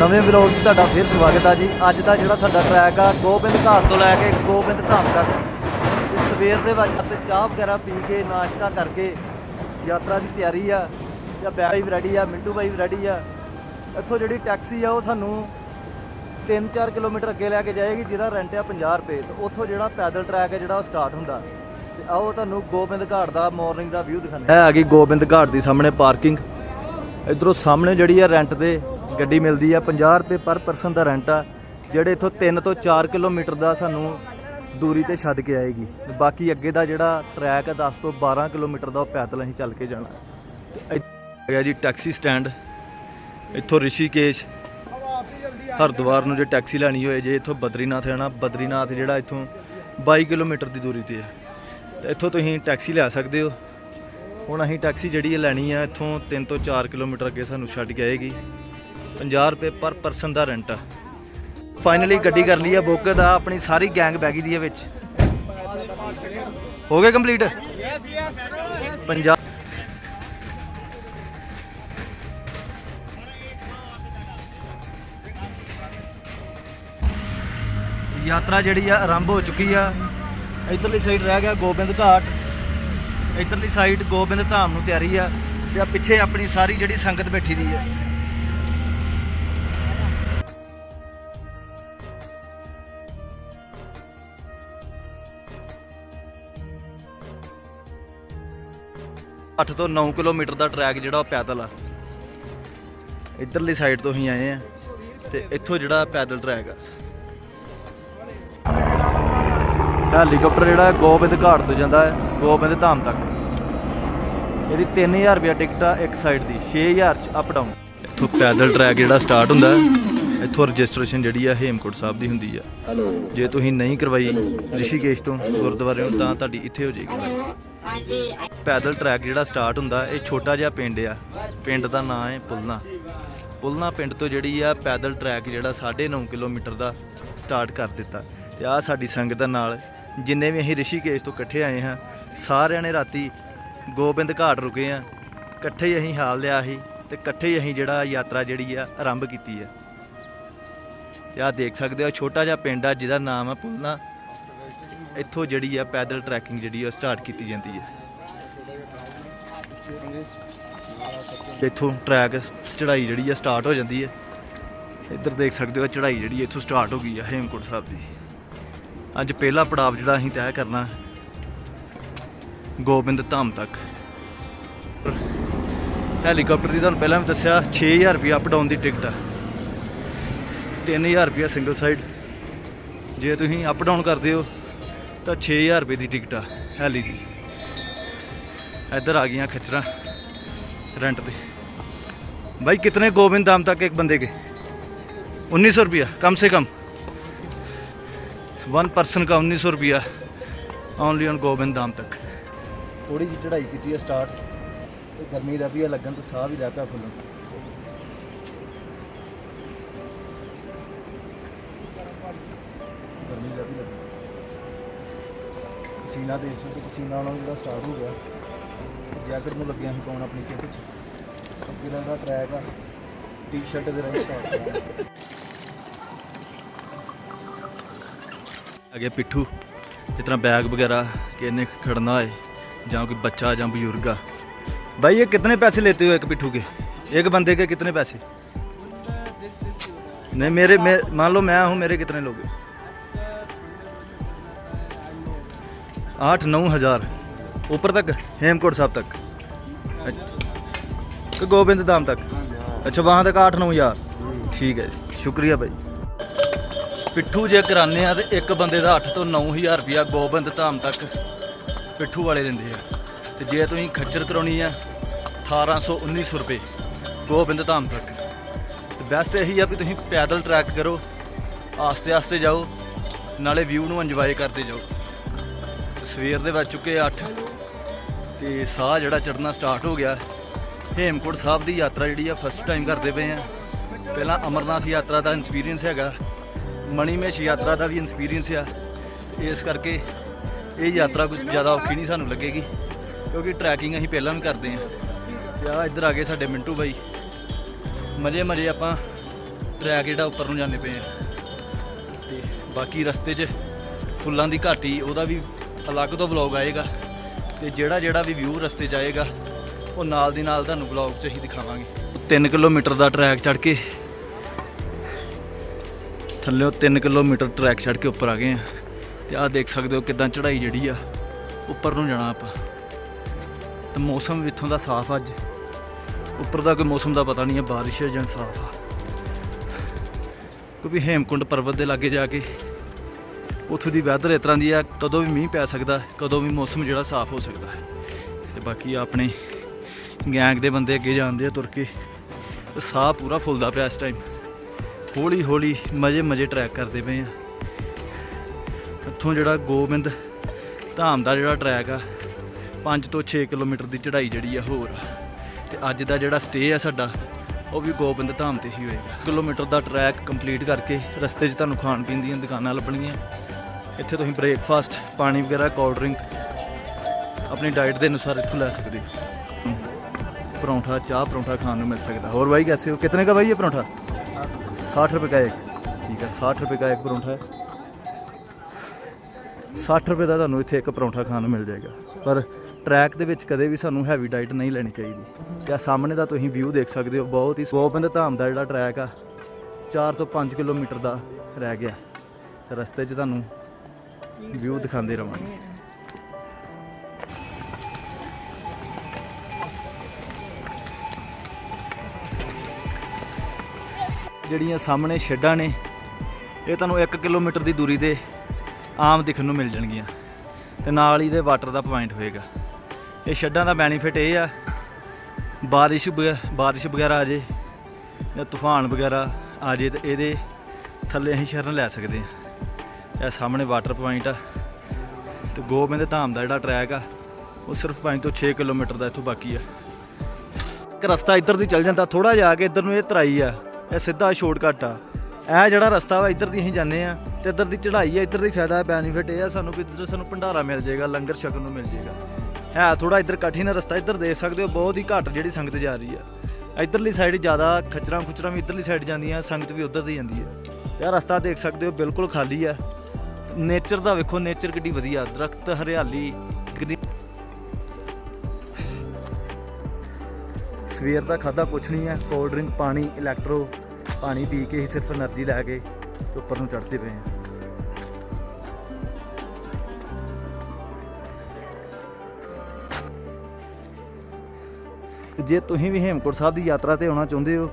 ਨਵੇਂ ਵਲੌਗ 'ਚ ਤੁਹਾਡਾ ਫਿਰ ਸਵਾਗਤ ਆ ਜੀ। ਅੱਜ ਦਾ ਜਿਹੜਾ ਸਾਡਾ ਟਰੈਕ ਆ, ਗੋਬਿੰਦ ਘਾਟ ਤੋਂ ਲੈ ਕੇ ਗੋਬਿੰਦ ਧਾਮ ਤੱਕ। ਤੇ ਸਵੇਰ ਦੇ ਵਕਤ ਤੇ ਚਾਹ ਵਗੈਰਾ ਪੀ ਕੇ ਨਾਸ਼ਤਾ ਕਰਕੇ ਯਾਤਰਾ ਦੀ ਤਿਆਰੀ ਆ, ਜਾਂ ਬਾਈ ਵੀ ਰੈਡੀ ਆ, ਮਿੰਟੂ ਬਾਈ ਵੀ ਰੈਡੀ ਆ। ਇੱਥੋਂ ਜਿਹੜੀ ਟੈਕਸੀ ਆ, ਉਹ ਸਾਨੂੰ 3-4 ਕਿਲੋਮੀਟਰ ਅੱਗੇ ਲੈ ਕੇ ਜਾਏਗੀ, ਜਿਹਦਾ ਰੈਂਟ ਆ 50 ਰੁਪਏ। ਤੇ ਉੱਥੋਂ ਜਿਹੜਾ ਪੈਦਲ ਟਰੈਕ ਹੈ ਜਿਹੜਾ ਉਹ ਸਟਾਰਟ ਹੁੰਦਾ। ਤੇ ਆਓ ਤੁਹਾਨੂੰ ਗੋਬਿੰਦ ਘਾਟ ਦਾ ਮਾਰਨਿੰਗ ਦਾ ਵਿਊ ਦਿਖਾਉਂਦੇ ਹੈ। ਆ ਗਈ ਗੋਬਿੰਦ ਘਾਟ ਦੀ ਸਾਹਮਣੇ ਪਾਰਕਿੰਗ ਇਧਰੋਂ ਸਾਹਮਣੇ ਜਿਹੜੀ ਆ ਰੈਂਟ ਤੇ ਗੱਡੀ ਮਿਲਦੀ ਆ 50 ਰੁਪਏ ਪਰ ਪਰਸਨ ਦਾ ਰੈਂਟ ਆ, ਜਿਹੜੇ ਇੱਥੋਂ 3 ਤੋਂ 4 ਕਿਲੋਮੀਟਰ ਦਾ ਸਾਨੂੰ ਦੂਰੀ ਤੇ ਛੱਡ ਕੇ ਆਏਗੀ। ਬਾਕੀ ਅੱਗੇ ਦਾ ਜਿਹੜਾ ਟਰੈਕ ਹੈ 10 ਤੋਂ 12 ਕਿਲੋਮੀਟਰ ਦਾ ਉਹ ਪੈਦਲ ਅਸੀਂ ਚੱਲ ਕੇ ਜਾਣਾ। ਤੇ ਇੱਥੇ ਜੀ ਟੈਕਸੀ ਸਟੈਂਡ, ਇੱਥੋਂ ਰਿਸ਼ੀਕੇਸ਼, ਹਰਿਦੁਆਰ ਨੂੰ ਜੇ ਟੈਕਸੀ ਲੈਣੀ ਹੋਏ, ਜੇ ਇੱਥੋਂ ਬਦਰੀਨਾਥ ਜਾਣਾ, ਬਦਰੀਨਾਥ ਜਿਹੜਾ ਇੱਥੋਂ 22 ਕਿਲੋਮੀਟਰ ਦੀ ਦੂਰੀ ਤੇ ਹੈ ਤੇ ਇੱਥੋਂ ਤੁਸੀਂ ਟੈਕਸੀ ਲੈ ਸਕਦੇ ਹੋ। ਹੁਣ ਅਸੀਂ ਟੈਕਸੀ ਜਿਹੜੀ ਹੈ ਲੈਣੀ ਆ, ਇੱਥੋਂ 3 ਤੋਂ 4 ਕਿਲੋਮੀਟਰ ਅੱਗੇ ਸਾਨੂੰ ਛੱਡ ਕੇ ਆਏਗੀ। 50 ਰੁਪਏ ਪਰ ਪਰਸਨ ਦਾ ਰੈਂਟ। ਫਾਈਨਲੀ ਗੱਡੀ ਕਰ ਲਈ ਆ, ਬੁੱਕ ਦਾ, ਆਪਣੀ ਸਾਰੀ ਗੈਂਗ ਬੈ ਗਈ ਦੀ ਹੈ ਵਿੱਚ। ਹੋ ਗਿਆ ਕੰਪਲੀਟ ਪੰਜਾਬ ਯਾਤਰਾ ਜਿਹੜੀ ਆ, ਆਰੰਭ ਹੋ ਚੁੱਕੀ ਆ। ਇਧਰਲੀ ਸਾਈਡ ਰਹਿ ਗਿਆ ਗੋਬਿੰਦ ਘਾਟ। ਇਧਰਲੀ ਸਾਈਡ ਗੋਬਿੰਦ ਧਾਮ ਨੂੰ ਤਿਆਰੀ ਆ। ਤੇ ਆ ਪਿੱਛੇ ਆਪਣੀ ਸਾਰੀ ਜਿਹੜੀ ਸੰਗਤ ਬੈਠੀ ਦੀ ਆ। ਅੱਠ ਤੋਂ 9 ਕਿਲੋਮੀਟਰ ਦਾ ਟਰੈਕ ਜਿਹੜਾ ਉਹ ਪੈਦਲ ਆ। ਇਧਰਲੀ ਸਾਈਡ ਤੋਂ ਹੀ ਆਏ ਆ ਤੇ ਇੱਥੋਂ ਜਿਹੜਾ ਪੈਦਲ ਟਰੈਕ ਆ। ਹੈਲੀਕਾਪਟਰ ਜਿਹੜਾ ਗੋਬਿੰਦ ਘਾਟ ਤੋਂ ਜਾਂਦਾ ਹੈ, ਗੋਬਿੰਦ ਧਾਮ ਤੱਕ। ਇਹਦੀ 3000 ਰੁਪਏ ਟਿਕਟ ਆ ਇੱਕ ਸਾਈਡ ਦੀ 6000 ਚ ਅਪ ਡਾਊਨ ਇੱਥੋਂ ਪੈਦਲ ਟਰੈਕ ਜਿਹੜਾ ਸਟਾਰਟ ਹੁੰਦਾ ਇੱਥੋਂ ਰਜਿਸਟ੍ਰੇਸ਼ਨ ਜਿਹੜੀ ਆ ਹੇਮਕੋਟ ਸਾਹਿਬ ਦੀ ਹੁੰਦੀ ਆ। ਜੇ ਤੁਸੀਂ ਨਹੀਂ ਕਰਵਾਈ ਰਿਸ਼ੀਕੇਸ਼ ਤੋਂ ਗੁਰਦੁਆਰੇ ਨੂੰ, ਤਾਂ ਤੁਹਾਡੀ ਇੱਥੇ ਹੋ ਜਾਏਗੀ। ਪੈਦਲ ਟਰੈਕ ਜਿਹੜਾ ਸਟਾਰਟ ਹੁੰਦਾ, ਇਹ ਛੋਟਾ ਜਿਹਾ ਪਿੰਡ ਆ। ਪਿੰਡ ਦਾ ਨਾਮ ਹੈ ਪੁਲਨਾ। ਪੁਲਨਾ ਪਿੰਡ ਤੋਂ ਜਿਹੜੀ ਆ ਪੈਦਲ ਟਰੈਕ ਜਿਹੜਾ 9.5 ਕਿਲੋਮੀਟਰ ਦਾ ਸਟਾਰਟ ਕਰ ਦਿੱਤਾ। ਤੇ ਆ ਸਾਡੀ ਸੰਗਤ ਦੇ ਨਾਲ ਜਿੰਨੇ ਵੀ ਅਸੀਂ ਰਿਸ਼ੀਕੇਸ਼ ਤੋਂ ਇਕੱਠੇ ਆਏ ਹਾਂ, ਸਾਰਿਆਂ ਨੇ ਰਾਤੀ ਗੋਬਿੰਦ ਘਾਟ ਰੁਕੇ ਆ ਇਕੱਠੇ ਹੀ ਅਸੀਂ ਹਾਲ ਲਿਆ ਸੀ ਤੇ ਇਕੱਠੇ ਹੀ ਅਸੀਂ ਜਿਹੜਾ ਯਾਤਰਾ ਜਿਹੜੀ ਆ ਆਰੰਭ ਕੀਤੀ ਆ। ਤੇ ਆ ਦੇਖ ਸਕਦੇ ਹੋ, ਛੋਟਾ ਜਿਹਾ ਪਿੰਡ ਆ ਜਿਹਦਾ ਨਾਮ ਆ ਪੁਲਨਾ। ਇੱਥੋਂ ਜਿਹੜੀ ਆ ਪੈਦਲ ਟਰੈਕਿੰਗ ਜਿਹੜੀ ਆ ਸਟਾਰਟ ਕੀਤੀ ਜਾਂਦੀ ਹੈ ਇੱਥੋਂ ਟਰੈਕ ਚੜਾਈ ਜਿਹੜੀ ਆ ਸਟਾਰਟ ਹੋ ਜਾਂਦੀ ਹੈ ਇੱਧਰ ਦੇਖ ਸਕਦੇ ਹੋ ਚੜਾਈ ਜਿਹੜੀ ਇੱਥੋਂ ਸਟਾਰਟ ਹੋ ਗਈ ਆ, ਹੇਮਕੁੰਟ ਸਾਹਿਬ ਦੀ। ਅੱਜ ਪਹਿਲਾ ਪੜਾਵ ਜਿਹੜਾ ਅਸੀਂ ਤੈਅ ਕਰਨਾ, ਗੋਬਿੰਦ ਧਾਮ ਤੱਕ। ਹੈਲੀਕਾਪਟਰ ਦੀ ਤੁਹਾਨੂੰ ਪਹਿਲਾਂ ਵੀ ਦੱਸਿਆ 6000 ਰੁਪਏ ਅਪ ਡਾਊਨ ਦੀ ਟਿਕਟ ਆ। 3000 ਰੁਪਏ ਸਿੰਗਲ ਸਾਈਡ ਜੇ ਤੁਸੀਂ ਅਪ ਡਾਊਨ ਕਰਦੇ ਹੋ ਤਾਂ 6000 ਰੁਪਏ ਦੀ ਟਿਕਟ ਆ ਹੈਲੀ ਦੀ ਇੱਧਰ ਆ ਗਈਆਂ ਖਚਰਾਂ रेंट पे भाई कितने गोविंद धाम तक एक बंदे के उन्नीस सौ रुपया कम से कम वन पर्सन का उन्नीस सौ रुपया ओनली ऑन गोविंद धाम तक ਥੋੜੀ ਜਿਹੀ ਚੜਾਈ ਕੀਤੀ ਹੈ ਸਟਾਰਟ ਤੇ ਗਰਮੀ ਦਾ ਵੀ ਹੈ ਲੱਗਣ ਤੇ ਸਾਹ ਵੀ ਲੈ ਪਿਆ ਪਸੀਨਾ ਦੇ ਸੋ ਤੇ ਪਸੀਨਾ ਉਹਨਾਂ ਨੂੰ ਜਿਹੜਾ ਸਟਾਰਟ ਹੋ ਗਿਆ ਜੈਕਟ ਨੂੰ ਲੱਗਿਆ ਸੀ ਪਾਉਣ ਆਪਣੀ ਕਿੱਟ 'ਚ ਅੱਗੇ ਦਾ ਟਰੈਕ ਆ ਟੀ-ਸ਼ਰਟ ਦੇ ਰਾਹੀਂ ਸਟਾਰਟ ਕਰਾਂਗੇ ਅੱਗੇ ਪਿੱਠੂ ਜਿਸ ਤਰ੍ਹਾਂ बैग वगैरह कि इन्हें खड़ना है जहाँ कोई बच्चा जहाँ बुजुर्ग आ भाई ये कितने पैसे लेते हो एक पिट्ठू के एक बंदे के कितने पैसे नहीं मेरे मैं मान लो मैं हूँ मेरे कितने लोग आठ नौ हजार ऊपर तक हेमकोट साहब तक अच्छा कि गोविंद धाम तक अच्छा वहाँ तक आठ नौ हजार ठीक है जी शुक्रिया भाई ਪਿੱਠੂ ਜੇ ਕਰਾਨੇ ਆ ਤੇ ਇੱਕ ਬੰਦੇ ਦਾ 8 ਤੋਂ 9000 ਰੁਪਿਆ ਗੋਬਿੰਦ ਧਾਮ ਤੱਕ ਪਿੱਠੂ ਵਾਲੇ ਦਿੰਦੇ ਆ ਤੇ ਜੇ ਤੁਸੀਂ ਖੱਚਰ ਕਰਾਉਣੀ ਆ 1800 1900 ਰੁਪਏ ਗੋਬਿੰਦ ਧਾਮ ਤੱਕ ਤੇ ਬੈਸਟ ਇਹੀ ਆ ਵੀ ਤੁਸੀਂ ਪੈਦਲ ਟਰੈਕ ਕਰੋ ਆਸਤੇ ਆਸਤੇ ਜਾਓ ਨਾਲੇ ਵਿਊ ਨੂੰ ਇੰਜੋਏ ਕਰਦੇ ਜਾਓ ਸਵੇਰ ਦੇ ਵੱਜ ਚੁੱਕੇ 8 ਤੇ ਸਾਹ ਜਿਹੜਾ ਚੜਨਾ ਸਟਾਰਟ ਹੋ ਗਿਆ। ਹੇਮਕੋਟ ਸਾਹਿਬ ਦੀ ਯਾਤਰਾ ਜਿਹੜੀ ਆ ਫਸਟ ਟਾਈਮ ਕਰਦੇ ਪਏ ਆ। ਪਹਿਲਾਂ ਅਮਰਨਾਥ ਯਾਤਰਾ ਦਾ ਐਕਸਪੀਰੀਅੰਸ ਹੈਗਾ। ਮਣੀਮੇਸ਼ ਯਾਤਰਾ ਦਾ ਵੀ ਐਕਸਪੀਰੀਅੰਸ ਆ। ਇਸ ਕਰਕੇ ਇਹ ਯਾਤਰਾ ਕੁਝ ਜ਼ਿਆਦਾ ਔਖੀ ਨਹੀਂ ਸਾਨੂੰ ਲੱਗੇਗੀ। ਕਿਉਂਕਿ ਟਰੈਕਿੰਗ ਅਸੀਂ ਪਹਿਲਾਂ ਵੀ ਕਰਦੇ ਆ। ਤੇ ਆ ਇੱਧਰ ਆ ਗਏ ਸਾਡੇ ਮਿੰਟੂ ਬਾਈ। ਮਜੇ ਮਜੇ ਆਪਾਂ ਟਰੈਕ ਜਿਹੜਾ ਉੱਪਰ ਨੂੰ ਜਾਂਦੇ ਪਏ ਆ। ਤੇ ਬਾਕੀ ਰਸਤੇ 'ਚ ਫੁੱਲਾਂ ਦੀ ਘਾਟੀ, ਉਹਦਾ ਵੀ ਅਲੱਗ ਤੋਂ ਵਲੌਗ ਆਏਗਾ ਤੇ ਜਿਹੜਾ ਜਿਹੜਾ ਵੀ ਵਿਊ ਰਸਤੇ 'ਚ ਆਏਗਾ ਉਹ ਨਾਲ ਦੀ ਨਾਲ ਤੁਹਾਨੂੰ ਵਲੌਗ 'ਚ ਹੀ ਦਿਖਾਵਾਂਗੇ। 3 ਕਿਲੋਮੀਟਰ ਦਾ ਟਰੈਕ ਚੜ੍ਹ ਕੇ, ਥੱਲੇੋਂ 3 ਕਿਲੋਮੀਟਰ ਟਰੈਕ ਚੜ੍ਹ ਕੇ ਉੱਪਰ ਆ ਗਏ ਆ। ਤੇ ਆਹ ਦੇਖ ਸਕਦੇ ਹੋ ਕਿਦਾਂ ਚੜ੍ਹਾਈ ਜਿਹੜੀ ਆ, ਉੱਪਰ ਨੂੰ ਜਾਣਾ ਆਪਾਂ। ਤੇ ਮੌਸਮ ਇੱਥੋਂ ਦਾ ਸਾਫ਼ ਅੱਜ। ਉੱਪਰ ਦਾ ਕੋਈ ਮੌਸਮ ਦਾ ਪਤਾ ਨਹੀਂ ਹੈ ਬਾਰਿਸ਼ ਹੈ ਜਾਂ ਸਾਫ਼ ਆ। ਕਿਉਂਕਿ ਹੇਮਕੁੰਡ ਪਰਬਤ ਦੇ ਲਾਗੇ ਜਾ ਕੇ ਉੱਥੋਂ ਦੀ ਵੈਦਰ ਇਸ ਤਰ੍ਹਾਂ ਦੀ ਆ, ਕਦੋਂ ਵੀ ਮੀਂਹ ਪੈ ਸਕਦਾ, ਕਦੋਂ ਵੀ ਮੌਸਮ ਜਿਹੜਾ ਸਾਫ਼ ਹੋ ਸਕਦਾ ਹੈ। ਤੇ ਬਾਕੀ ਆਪਣੇ ਗੈਂਗ ਦੇ ਬੰਦੇ ਅੱਗੇ ਜਾਂਦੇ ਆ, ਤੁਰ ਕੇ। ਸਾਹ ਪੂਰਾ ਫੁੱਲਦਾ ਪਿਆ ਇਸ ਟਾਈਮ ਹੌਲੀ ਹੌਲੀ ਮਜੇ ਮਜੇ ਟਰੈਕ ਕਰਦੇ ਪਏ ਆ। ਇੱਥੋਂ ਜਿਹੜਾ ਗੋਬਿੰਦ ਧਾਮ ਦਾ ਜਿਹੜਾ ਟਰੈਕ ਆ 5 ਤੋਂ 6 ਕਿਲੋਮੀਟਰ ਦੀ ਚੜ੍ਹਾਈ ਜਿਹੜੀ ਆ ਹੋਰ। ਆ। ਤੇ ਅੱਜ ਦਾ ਜਿਹੜਾ ਸਟੇ ਆ ਸਾਡਾ, ਉਹ ਵੀ ਗੋਬਿੰਦ ਧਾਮ ਤੇ ਹੀ ਹੋਏਗਾ। ਕਿਲੋਮੀਟਰ ਦਾ ਟਰੈਕ ਕੰਪਲੀਟ ਕਰਕੇ ਰਸਤੇ 'ਚ ਤੁਹਾਨੂੰ ਖਾਣ ਪੀਣ ਦੀਆਂ ਦੁਕਾਨਾਂ ਲੱਭਣਗੀਆਂ। ਇੱਥੇ ਤੁਸੀਂ ਬ੍ਰੇਕਫਾਸਟ ਪਾਣੀ ਵਗੈਰਾ ਕੋਲਡ ਡਰਿੰਕ ਆਪਣੀ ਡਾਈਟ ਦੇ ਅਨੁਸਾਰ ਇੱਥੋਂ ਲੈ ਸਕਦੇ ਹੋ। ਪਰੌਂਠਾ, ਚਾਹ ਪਰੌਂਠਾ ਖਾਣ ਨੂੰ ਮਿਲ ਸਕਦਾ। ਹੋਰ ਭਾਈ ਕੈਸੇ ਹੋ? ਕਿਤਨੇ ਦਾ ਭਾਈ ਇਹ ਪਰੌਂਠਾ? 60 ਰੁਪਏ ਦਾ ਇੱਕ। ਠੀਕ ਹੈ 60 ਰੁਪਏ ਦਾ ਇੱਕ ਪਰੌਂਠਾ ਹੈ। 60 ਰੁਪਏ ਦਾ ਤੁਹਾਨੂੰ ਇੱਥੇ ਇੱਕ ਪਰੌਂਠਾ ਖਾਣ ਨੂੰ ਮਿਲ ਜਾਏਗਾ। ਪਰ ਟਰੈਕ ਦੇ ਵਿੱਚ ਕਦੇ ਵੀ ਸਾਨੂੰ ਹੈਵੀ ਡਾਈਟ ਨਹੀਂ ਲੈਣੀ ਚਾਹੀਦੀ। ਤੇ ਆ ਸਾਹਮਣੇ ਦਾ ਤੁਸੀਂ ਵਿਊ ਦੇਖ ਸਕਦੇ ਹੋ, ਬਹੁਤ ਹੀ ਗੋਬਿੰਦ ਧਾਮ ਦਾ ਜਿਹੜਾ ਟਰੈਕ ਆ 4 ਤੋਂ 5 ਕਿਲੋਮੀਟਰ ਦਾ ਰਹਿ ਗਿਆ। ਰਸਤੇ 'ਚ ਤੁਹਾਨੂੰ ਵਿਊ ਦਿਖਾਉਂਦੇ ਰਵਾਂਗੇ। ਜਿਹੜੀਆਂ ਸਾਹਮਣੇ ਸ਼ੈੱਡਾਂ ਨੇ, ਇਹ ਤੁਹਾਨੂੰ 1 ਕਿਲੋਮੀਟਰ ਦੀ ਦੂਰੀ ਤੇ ਆਮ ਦਿਖਣ ਨੂੰ ਮਿਲ ਜਾਣਗੀਆਂ। ਤੇ ਨਾਲ ਹੀ ਦੇ ਵਾਟਰ ਦਾ ਪੁਆਇੰਟ ਹੋਏਗਾ। ਇਹ ਸ਼ੈੱਡਾਂ ਦਾ ਬੈਨੀਫਿਟ ਇਹ ਆ, ਬਾਰਿਸ਼ ਵਗ- ਬਾਰਿਸ਼ ਵਗੈਰਾ ਆ ਜੇ ਜਾਂ ਤੂਫਾਨ ਵਗੈਰਾ ਆ ਜੇ ਤੇ ਇਹਦੇ ਥੱਲੇ ਅਸੀਂ ਸ਼ਰਨ ਲੈ ਸਕਦੇ ਹਾਂ। ਇਹ ਸਾਹਮਣੇ ਵਾਟਰ ਪੁਆਇੰਟ ਆ। ਤੇ ਗੋਬਿੰਦ ਧਾਮ ਦਾ ਜਿਹੜਾ ਟਰੈਕ ਆ, ਉਹ ਸਿਰਫ 5 ਤੋਂ 6 ਕਿਲੋਮੀਟਰ ਦਾ ਇੱਥੋਂ ਬਾਕੀ ਆ। ਇੱਕ ਰਸਤਾ ਇੱਧਰ ਦੀ ਚੱਲ ਜਾਂਦਾ ਥੋੜਾ ਜਿਹਾ ਕੇ ਇੱਧਰ ਨੂੰ ਇਹ ਤਰਾਈ ਆ, ਇਹ ਸਿੱਧਾ ਸ਼ਾਰਟਕਟ ਆ। ਇਹ ਜਿਹੜਾ ਰਸਤਾ ਵਾ, ਇੱਧਰ ਦੀ ਅਸੀਂ ਜਾਂਦੇ ਆ, ਤੇ ਇੱਧਰ ਦੀ ਚੜ੍ਹਾਈ ਆ, ਇੱਧਰ ਦੀ ਫਾਇਦਾ ਬੈਨੀਫਿਟ ਇਹ ਆ ਸਾਨੂੰ ਵੀ ਇੱਧਰ ਸਾਨੂੰ ਭੰਡਾਰਾ ਮਿਲ ਜਾਏਗਾ, ਲੰਗਰ ਛਕਣ ਨੂੰ ਮਿਲ ਜਾਏਗਾ। ਹੈ ਥੋੜਾ ਇੱਧਰ ਕਠਿਨ ਰਸਤਾ ਇੱਧਰ ਦੇਖ ਸਕਦੇ ਹੋ, ਬਹੁਤ ਹੀ ਘੱਟ ਜਿਹੜੀ ਸੰਗਤ ਜਾ ਰਹੀ ਆ। ਇੱਧਰਲੀ ਸਾਈਡ ਜ਼ਿਆਦਾ ਖਚਰਾਂ ਖੁਚਰਾਂ ਵੀ ਇੱਧਰਲੀ ਸਾਈਡ ਜਾਂਦੀਆਂ, ਸੰਗਤ ਵੀ ਉੱਧਰ ਦੀ ਜਾਂਦੀ ਆ। ਤੇ ਰਸਤਾ ਦੇਖ ਸਕਦੇ ਹੋ, ਬਿਲਕੁਲ ਖਾਲੀ ਆ। ਨੇਚਰ ਦਾ ਵੇਖੋ, ਨੇਚਰ ਕਿੱਡੀ ਵਧੀਆ। ਦਰਖਤ, ਹਰਿਆਲੀ ਸਵੇਰ ਦਾ ਖਾਦਾ ਕੁਛ ਨਹੀਂ ਹੈ। ਕੋਲਡ ਡਰਿੰਕ, ਪਾਣੀ ਇਲੈਕਟ੍ਰੋ ਪਾਣੀ ਪੀ ਕੇ ਹੀ ਸਿਰਫ એનર્ਜੀ ਲੈ ਕੇ ਉੱਪਰ ਨੂੰ ਚੜਦੇ ਪਏ ਆ ਜੇ ਤੁਸੀਂ ਵੀ ਹੇਮਕੁੰਟ ਸਾਹਿਬ ਦੀ ਯਾਤਰਾ ਤੇ ਆਉਣਾ ਚਾਹੁੰਦੇ ਹੋ,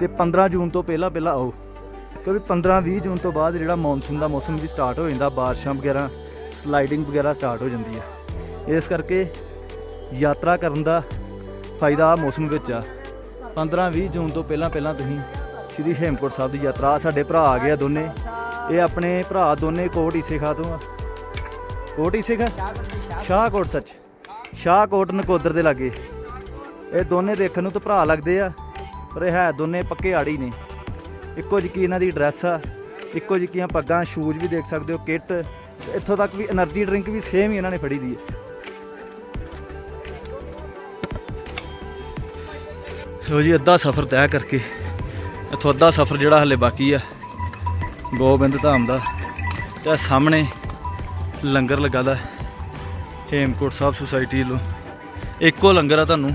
ਤੇ 15 ਜੂਨ ਤੋਂ ਪਹਿਲਾਂ ਪਹਿਲਾਂ ਆਓ। ਕਿਉਂਕਿ 15 20 ਜੂਨ ਤੋਂ ਬਾਅਦ ਜਿਹੜਾ ਮੌਨਸੂਨ ਦਾ ਮੌਸਮ ਵੀ ਸਟਾਰਟ ਹੋ ਜਾਂਦਾ, ਬਾਰਿਸ਼ਾਂ ਵਗੈਰਾ ਸਲਾਈਡਿੰਗ ਵਗੈਰਾ ਸਟਾਰਟ ਹੋ ਜਾਂਦੀ ਹੈ ਇਸ ਕਰਕੇ ਯਾਤਰਾ ਕਰਨ ਦਾ ਫਾਇਦਾ ਆਹ ਮੌਸਮ ਵਿੱਚ ਆ। 15 20 ਜੂਨ ਤੋਂ ਪਹਿਲਾਂ ਪਹਿਲਾਂ ਤੁਸੀਂ ਸ਼੍ਰੀ ਹੇਮਕੁੰਟ ਸਾਹਿਬ ਦੀ ਯਾਤਰਾ ਸਾਡੇ ਭਰਾ ਆ ਗਏ ਆ ਦੋਨੇ। ਇਹ ਆਪਣੇ ਭਰਾ ਦੋਨੇ ਕੋਟ ਈਸੇ ਖਾ ਤੋਂ ਆ। ਕੋਟ ਈਸੇ ਖਾ ਸ਼ਾਹਕੋਟ, ਸੱਚ। ਸ਼ਾਹਕੋਟ, ਨਕੋਦਰ ਦੇ ਲਾਗੇ। ਇਹ ਦੋਨੇ ਦੇਖਣ ਨੂੰ ਤਾਂ ਭਰਾ ਲੱਗਦੇ ਆ, ਪਰ ਇਹ ਹੈ ਦੋਨੇ ਪੱਕੇ ਆੜੀ ਨੇ। ਇੱਕੋ ਜਿਹੀ ਇਹਨਾਂ ਦੀ ਡਰੈਸ ਆ, ਇੱਕੋ ਜਿਹੀ ਪੱਗਾਂ ਸ਼ੂਜ਼ ਵੀ ਦੇਖ ਸਕਦੇ ਹੋ ਕਿੱਟ ਇੱਥੋਂ ਤੱਕ ਵੀ એનર્ਜੀ ਡਰਿੰਕ ਵੀ ਸੇਮ ਹੀ ਇਹਨਾਂ ਨੇ ਫੜੀ ਦੀ ਹੈ ਲੋ ਜੀ, ਅੱਧਾ ਸਫ਼ਰ ਤੈਅ ਕਰਕੇ। ਇੱਥੋਂ ਅੱਧਾ ਸਫ਼ਰ ਜਿਹੜਾ ਹਲੇ ਬਾਕੀ ਆ, ਗੋਬਿੰਦ ਧਾਮ ਦਾ। ਤੇ ਸਾਹਮਣੇ ਲੰਗਰ ਲੱਗਾ ਦਾ, ਹੇਮਕੋਟ ਸਾਹਿਬ ਸੁਸਾਇਟੀ ਵੱਲੋਂ। ਇੱਕੋ ਲੰਗਰ ਆ ਤੁਹਾਨੂੰ,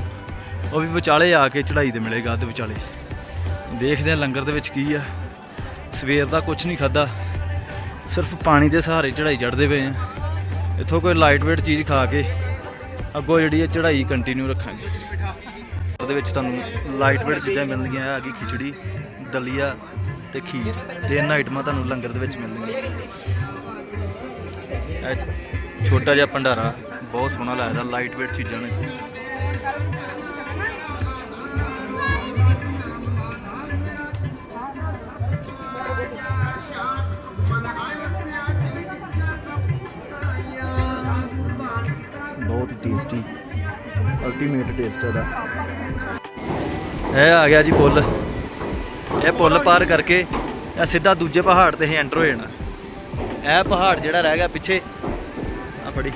ਉਹ ਵੀ ਵਿਚਾਲੇ ਆ ਕੇ ਚੜਾਈ ਤੇ ਮਿਲੇਗਾ ਤੇ ਵਿਚਾਲੇ। ਦੇਖਦੇ ਆ ਲੰਗਰ ਦੇ ਵਿੱਚ ਕੀ ਆ। ਸਵੇਰ ਦਾ ਕੁਝ ਨਹੀਂ ਖਾਦਾ ਸਿਰਫ ਪਾਣੀ ਦੇ ਸਹਾਰੇ ਚੜ੍ਹਾਈ ਚੜਦੇ ਪਏ ਆ। ਇੱਥੋਂ ਕੋਈ ਲਾਈਟ ਵੇਟ ਚੀਜ਼ ਖਾ ਕੇ ਅੱਗੋਂ ਜਿਹੜੀ ਹੈ ਚੜ੍ਹਾਈ ਕੰਟੀਨਿਊ ਰੱਖਾਂਗੇ। ਉਹਦੇ ਵਿੱਚ ਤੁਹਾਨੂੰ ਲਾਈਟ ਵੇਟ ਚੀਜ਼ਾਂ ਮਿਲਣਗੀਆਂ। ਆ ਗਈ ਖਿਚੜੀ, ਦਲੀਆ ਤੇ ਖੀਰ। ਤਿੰਨ ਆਈਟਮਾਂ ਤੁਹਾਨੂੰ ਲੰਗਰ ਦੇ ਵਿੱਚ ਮਿਲਣਗੀਆਂ। ਇਹ ਛੋਟਾ ਜਿਹਾ ਭੰਡਾਰਾ, ਬਹੁਤ ਸੋਹਣਾ ਲੱਗਦਾ ਲਾਈਟ ਵੇਟ ਚੀਜ਼ਾਂ ਨੇ ਅਲਟੀਮੇਟ ਟੇਸਟ ਹੈ ਇਹ ਆ ਗਿਆ ਜੀ ਪੁੱਲ। ਇਹ ਪੁੱਲ ਪਾਰ ਕਰਕੇ ਇਹ ਸਿੱਧਾ ਦੂਜੇ ਪਹਾੜ ਤੇ ਹੀ ਐਂਟਰ ਹੋ ਜਾਣਾ। ਇਹ ਪਹਾੜ ਜਿਹੜਾ ਰਹਿ ਗਿਆ ਪਿੱਛੇ। ਆ ਫੜੀ।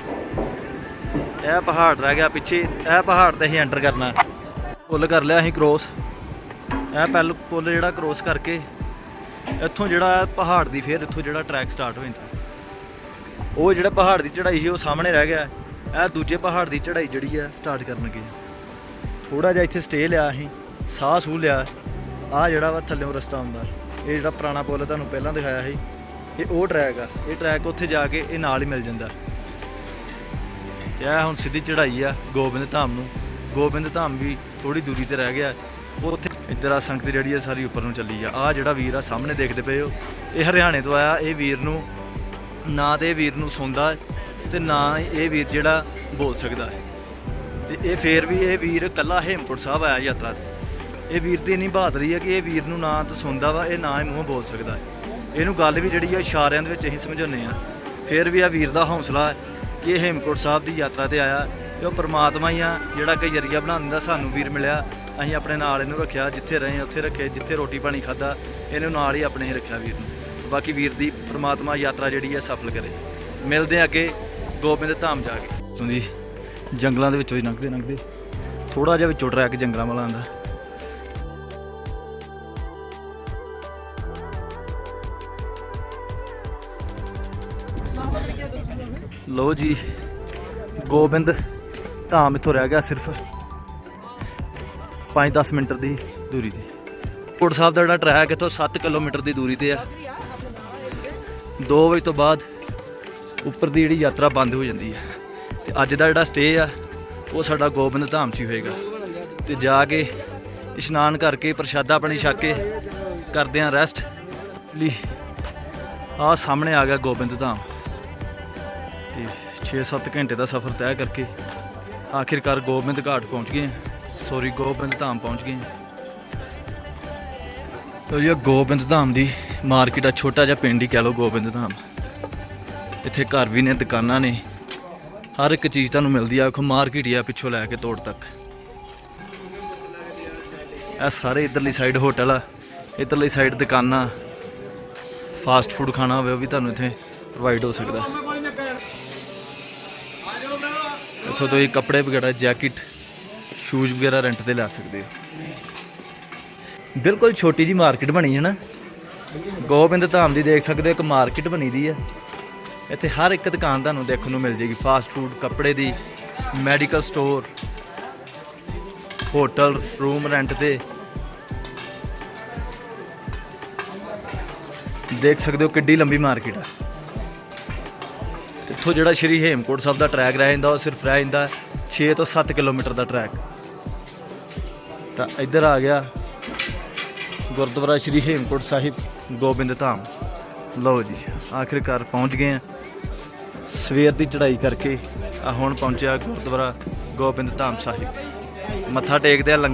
ਇਹ ਪਹਾੜ ਰਹਿ ਗਿਆ ਪਿੱਛੇ। ਇਹ ਪਹਾੜ ਤੇ ਹੀ ਐਂਟਰ ਕਰਨਾ। ਪੁੱਲ ਕਰ ਲਿਆ ਅਸੀਂ ਕ੍ਰੋਸ ਇਹ ਪਹਿਲ ਪੁੱਲ ਜਿਹੜਾ ਕ੍ਰੋਸ ਕਰਕੇ ਇੱਥੋਂ ਜਿਹੜਾ ਪਹਾੜ ਦੀ ਫਿਰ ਇੱਥੋਂ ਜਿਹੜਾ ਟਰੈਕ ਸਟਾਰਟ ਹੋ ਜਾਂਦਾ। ਉਹ ਜਿਹੜਾ ਪਹਾੜ ਦੀ ਚੜ੍ਹਾਈ ਸੀ, ਉਹ ਸਾਹਮਣੇ ਰਹਿ ਗਿਆ। ਇਹ ਦੂਜੇ ਪਹਾੜ ਦੀ ਚੜ੍ਹਾਈ ਜਿਹੜੀ ਆ ਸਟਾਰਟ ਕਰਨਗੇ ਲੱਗੇ ਥੋੜਾ ਜਿਹਾ ਇੱਥੇ ਸਟੇ ਲਿਆ ਅਸੀਂ, ਸਾਹ ਸੂ ਲਿਆ। ਆ ਜਿਹੜਾ ਵਾ ਥੱਲੇੋਂ ਰਸਤਾ ਹੁੰਦਾ, ਇਹ ਜਿਹੜਾ ਪੁਰਾਣਾ ਪੁਲ ਤੁਹਾਨੂੰ ਪਹਿਲਾਂ ਦਿਖਾਇਆ ਸੀ, ਇਹ ਉਹ ਟਰੈਕ ਆ। ਇਹ ਟਰੈਕ ਉੱਥੇ ਜਾ ਕੇ ਇਹ ਨਾਲ ਹੀ ਮਿਲ ਜਾਂਦਾ। ਇਹ ਹੁਣ ਸਿੱਧੀ ਚੜ੍ਹਾਈ ਆ ਗੋਬਿੰਦ ਧਾਮ ਨੂੰ। ਗੋਬਿੰਦ ਧਾਮ ਵੀ ਥੋੜੀ ਦੂਰੀ ਤੇ ਰਹਿ ਗਿਆ। ਉਹ ਉੱਥੇ ਇੱਧਰ ਆ ਸੰਗਤ ਜਿਹੜੀ ਆ ਸਾਰੀ ਉੱਪਰ ਨੂੰ ਚੱਲੀ ਆ। ਆ ਜਿਹੜਾ ਵੀਰ ਆ, ਸਾਹਮਣੇ ਦੇਖਦੇ ਪਏ ਹੋ, ਇਹ ਹਰਿਆਣੇ ਤੋਂ ਆਇਆ। ਇਹ ਵੀਰ ਨੂੰ, ਨਾ ਤੇ ਇਹ ਵੀਰ ਨੂੰ ਸੌਂਦਾ। ਤੇ ਨਾ ਇਹ ਵੀਰ ਜਿਹੜਾ ਬੋਲ ਸਕਦਾ ਹੈ। ਤੇ ਇਹ ਫੇਰ ਵੀ ਇਹ ਵੀਰ ਕੱਲਾ ਹੇਮਕੁੰਟ ਸਾਹਿਬ ਆਇਆ ਯਾਤਰਾ ਤੇ। ਇਹ ਵੀਰ ਦੀ ਇੰਨੀ ਬਹਾਦਰੀ ਹੈ ਕਿ ਇਹ ਵੀਰ ਨੂੰ ਨਾ ਤਾਂ ਸੁਣਦਾ ਵਾ, ਇਹ ਨਾ ਹੀ ਮੂੰਹੋਂ ਬੋਲ ਸਕਦਾ ਹੈ। ਇਹਨੂੰ ਗੱਲ ਵੀ ਜਿਹੜੀ ਆ ਇਸ਼ਾਰਿਆਂ ਦੇ ਵਿੱਚ ਅਸੀਂ ਸਮਝਾਉਂਦੇ ਆ ਫੇਰ ਵੀ ਆ ਵੀਰ ਦਾ ਹੌਸਲਾ ਹੈ ਕਿ ਇਹ ਹੇਮਕੁੰਟ ਸਾਹਿਬ ਦੀ ਯਾਤਰਾ ਤੇ ਆਇਆ। ਤੇ ਉਹ ਪ੍ਰਮਾਤਮਾ ਹੀ ਆ, ਜਿਹੜਾ ਕਿ ਜਰੀਆ ਬਣਾ ਦਿੰਦਾ ਸਾਨੂੰ ਵੀਰ ਮਿਲਿਆ। ਅਸੀਂ ਆਪਣੇ ਨਾਲ ਇਹਨੂੰ ਰੱਖਿਆ, ਜਿੱਥੇ ਰਹੇ, ਉੱਥੇ ਰੱਖੇ, ਜਿੱਥੇ ਰੋਟੀ ਪਾਣੀ ਖਾਦਾ ਇਹਨੂੰ ਨਾਲ ਹੀ ਆਪਣੇ ਹੀ ਰੱਖਿਆ ਵੀਰ ਨੂੰ। ਬਾਕੀ ਵੀਰ ਦੀ ਪ੍ਰਮਾਤਮਾ ਯਾਤਰਾ ਜਿਹੜੀ ਹੈ ਸਫਲ ਕਰੇ। ਮਿਲਦੇ ਆ ਅੱਗੇ। ਗੋਬਿੰਦ ਧਾਮ ਜਾ ਕੇ। ਉੱਥੋਂ ਦੀ ਜੰਗਲਾਂ ਦੇ ਵਿੱਚੋਂ ਹੀ ਲੰਘਦੇ ਲੰਘਦੇ। ਥੋੜਾ ਜਿਹਾ ਵਿੱਚੋਂ ਟਰੈਕ ਜੰਗਲਾਂ ਵਾਲਾ ਆਂਦਾ ਲੋ ਜੀ, ਗੋਬਿੰਦ ਧਾਮ ਇੱਥੋਂ ਰਹਿ ਗਿਆ ਸਿਰਫ 5-10 ਮਿੰਟ ਦੀ ਦੂਰੀ ਤੇ। ਕੋਟ ਸਾਹਿਬ ਦਾ ਜਿਹੜਾ ਟਰੈਕ ਇੱਥੋਂ 7 ਕਿਲੋਮੀਟਰ ਦੀ ਦੂਰੀ ਤੇ ਆ। 2 ਵਜੇ ਤੋਂ ਬਾਅਦ ਉੱਪਰ ਦੀ ਜਿਹੜੀ ਯਾਤਰਾ ਬੰਦ ਹੋ ਜਾਂਦੀ ਹੈ। ਤੇ ਅੱਜ ਦਾ ਜਿਹੜਾ ਸਟੇ ਆ, ਉਹ ਸਾਡਾ ਗੋਬਿੰਦ ਧਾਮ 'ਚ ਹੀ ਹੋਏਗਾ। ਤੇ ਜਾ ਕੇ ਇਸ਼ਨਾਨ ਕਰਕੇ ਪ੍ਰਸ਼ਾਦਾ ਪਾਣੀ ਛਕ ਕੇ ਕਰਦੇ ਆਂ ਰੈਸਟ ਲਈ ਆ ਸਾਹਮਣੇ ਆ ਗਿਆ ਗੋਬਿੰਦ ਧਾਮ। ਤੇ 6-7 ਘੰਟੇ ਦਾ ਸਫ਼ਰ ਤੈਅ ਕਰਕੇ ਆਖਿਰਕਾਰ ਗੋਬਿੰਦ ਘਾਟ ਪਹੁੰਚ ਗਏ ਸੌਰੀ ਗੋਬਿੰਦ ਧਾਮ ਪਹੁੰਚ ਗਏ ਤੋ ਇਹ ਗੋਬਿੰਦ ਧਾਮ ਦੀ ਮਾਰਕੀਟ ਆ, ਛੋਟਾ ਜਿਹਾ ਪਿੰਡ ਹੀ ਕਹਿ ਲਓ ਗੋਬਿੰਦ ਧਾਮ। ਇੱਥੇ ਘਰ ਵੀ ਨੇ, ਦੁਕਾਨਾਂ ਨੇ। ਹਰ ਇੱਕ ਚੀਜ਼ ਤੁਹਾਨੂੰ ਮਿਲਦੀ ਆ। ਵੇਖੋ ਮਾਰਕੀਟ ਹੀ ਆ ਪਿੱਛੋਂ ਲੈ ਕੇ ਤੋੜ ਤੱਕ। ਇਹ ਸਾਰੇ ਇਧਰਲੀ ਸਾਈਡ ਹੋਟਲ ਆ, ਇਧਰਲੀ ਸਾਈਡ ਦੁਕਾਨਾਂ। ਫਾਸਟ ਫੂਡ ਖਾਣਾ ਹੋਵੇ, ਉਹ ਵੀ ਤੁਹਾਨੂੰ ਇੱਥੇ ਪ੍ਰੋਵਾਈਡ ਹੋ ਸਕਦਾ। ਇੱਥੋਂ ਤੁਸੀਂ ਕੱਪੜੇ ਵਗੈਰਾ ਜੈਕਟ ਸ਼ੂਜ਼ ਵਗੈਰਾ ਰੈਂਟ ਤੇ ਲੈ ਸਕਦੇ ਹੋ। ਬਿਲਕੁਲ ਛੋਟੀ ਜੀ ਮਾਰਕੀਟ ਬਣੀ ਹੈ ਨਾ। ਗੋਬਿੰਦ ਧਾਮ ਦੀ ਦੇਖ ਸਕਦੇ ਹੋ, ਇੱਕ ਮਾਰਕੀਟ ਬਣੀ ਦੀ ਹੈ ਇੱਥੇ ਹਰ ਇੱਕ ਦੁਕਾਨ ਤੁਹਾਨੂੰ ਦੇਖਣ ਨੂੰ ਮਿਲ ਜੇਗੀ ਫਾਸਟ ਫੂਡ ਕੱਪੜੇ ਦੀ medical store hotel room rent ਤੇ। ਦੇਖ ਸਕਦੇ ਹੋ ਕਿੱਡੀ ਲੰਬੀ ਮਾਰਕੀਟ ਆ। ਇੱਥੋਂ ਜਿਹੜਾ ਸ਼੍ਰੀ ਹੇਮਕੋਟ ਸਾਹਿਬ ਦਾ ਟਰੈਕ ਰਹਿ ਜਾਂਦਾ, ਉਹ ਸਿਰਫ ਰਹਿ ਜਾਂਦਾ 6 ਤੋਂ 7 ਕਿਲੋਮੀਟਰ ਦਾ ਟਰੈਕ ਤਾਂ ਇੱਧਰ ਆ ਗਿਆ ਗੁਰਦੁਆਰਾ ਸ਼੍ਰੀ ਹੇਮਕੋਟ ਸਾਹਿਬ, ਗੋਬਿੰਦ ਧਾਮ। ਲਓ ਜੀ, ਆਖਿਰਕਾਰ ਪਹੁੰਚ ਗਏ ਆ। ਸਵੇਰ ਦੀ ਚੜ੍ਹਾਈ ਕਰਕੇ ਆ ਹੁਣ ਪਹੁੰਚਿਆ ਗੁਰਦੁਆਰਾ ਗੋਬਿੰਦ ਧਾਮ ਸਾਹਿਬ। ਮੱਥਾ ਟੇਕਦੇ ਆ ਲੰਗਰ